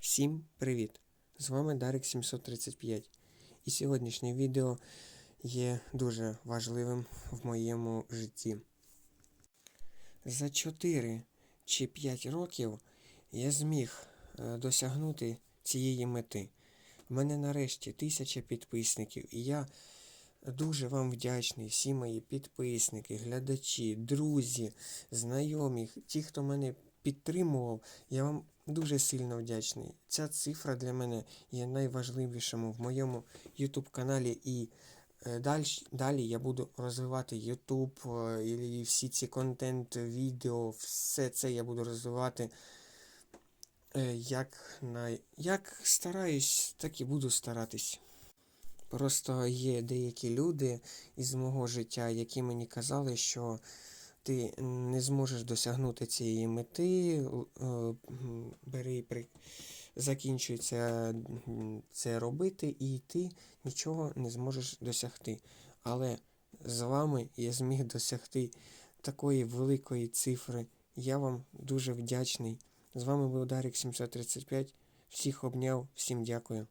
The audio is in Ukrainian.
Всім привіт! З вами Дарик 735. І сьогоднішнє відео є дуже важливим в моєму житті. За 4 чи 5 років я зміг е, досягнути цієї мети. В мене нарешті тисяча підписників, і я дуже вам вдячний, всі мої підписники, глядачі, друзі, знайомі, ті, хто мене підтримував. Я вам дуже сильно вдячний. Ця цифра для мене є найважливішим в моєму YouTube каналі і е, далі, далі я буду розвивати YouTube е, і всі ці контент, відео, все це я буду розвивати. е, Як, на... як стараюсь, так і буду старатись. Просто є деякі люди із мого життя, які мені казали, що ти не зможеш досягнути цієї мети, е, бери при... закінчується це робити, і ти нічого не зможеш досягти. Але з вами я зміг досягти такої великої цифри. Я вам дуже вдячний. З вами був Дарік 735. Всіх обняв, всім дякую.